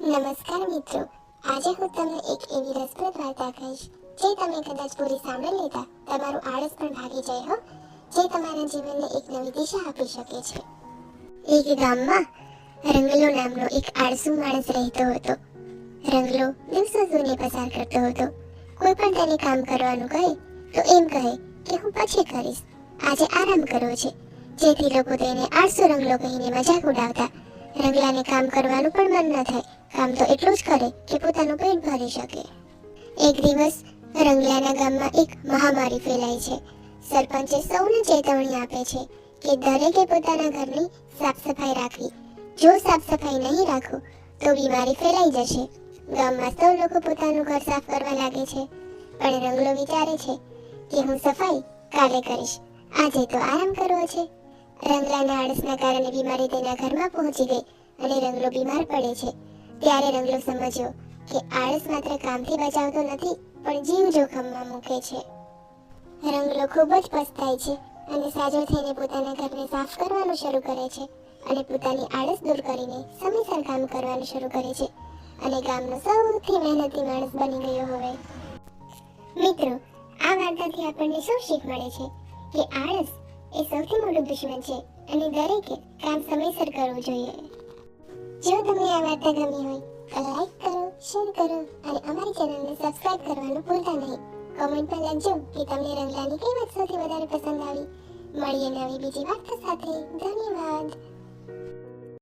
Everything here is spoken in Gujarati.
નમસ્કાર મિત્રો. આજે હું તમને એક એવી રસપ્રદ વાર્તા કહીશ, જે તમે કદાચ પૂરી સાંભળી લેતા તમારું આળસ પણ ભાગી જાય, હો. જે તમારા જીવનને એક નવી દિશા આપી શકે છે. એક ગામમાં રંગલો નામનો એક આળસુ માણસ રહેતો હતો. રંગલો દિવસો સૂને પસાર કરતો હતો. કોઈ પણ તેને કામ કરવાનું કહે, તો એમ કહે કે હું પછી કરીશ. આજે આરામ કરવો છે. જેથી લોકો તેને આળસુ રંગલો કહીને મજાક ઉડાવતા રંગલાને કામ કરવાનું પણ મન ન થાય. કામ તો એટલું જ કરે કે પોતાનું પેટ ભરી શકે. એક દિવસ રંગલાના ગામમાં એક મહામારી ફેલાય છે. સરપંચે સૌને ચેતવણી આપે છે કે દરેકે પોતાના ઘરની સાફ સફાઈ રાખવી. જો સાફ સફાઈ નહીં રાખો, તો બીમારી ફેલાઈ જશે. ગામમાં સૌ લોકો પોતાનું ઘર સાફ કરવા લાગે છે. પણ રંગલો વિચારે છે કે હું સફાઈ કાલે કરીશ. આજે તો આરામ કરવો છે. રંગલાના આળસના કારણે બીમારી તેના ઘરમાં પહોંચી ગઈ અને રંગલો બીમાર પડે છે. ત્યારે રંગલો સમજ્યો કે આળસ માત્ર કામથી બચાવતો નથી, પણ જીવ જોખમમાં મૂકે છે. રંગલો ખૂબ જ પસ્તાય છે અને સાજો થઈને પોતાના ઘરને સાફ કરવાનું શરૂ કરે છે અને પોતાની આળસ દૂર કરીને સમયસર કામ કરવાનું શરૂ કરે છે અને ગામનો સૌથી મહેનતી માણસ બની ગયો હવે. મિત્રો, આ વાર્તાથી આપણને શું શીખ મળે છે કે આળસ એ સૌથી મોટું દુશ્મન છે અને દરેકે કામ સમયસર કરવું જોઈએ. જો તમને આ વાર્તા ગમી હોય, તો લાઈક કરો શેર કરો અને અમારી ચેનલને સબસ્ક્રાઇબ કરવાનું ભૂલતા નહીં. કોમેન્ટમાં લખજો કે તમને રંગલાની કઈ વાત સૌથી વધારે પસંદ આવી. મળીએ નવી બીજી વાર્તા સાથે. ધન્યવાદ.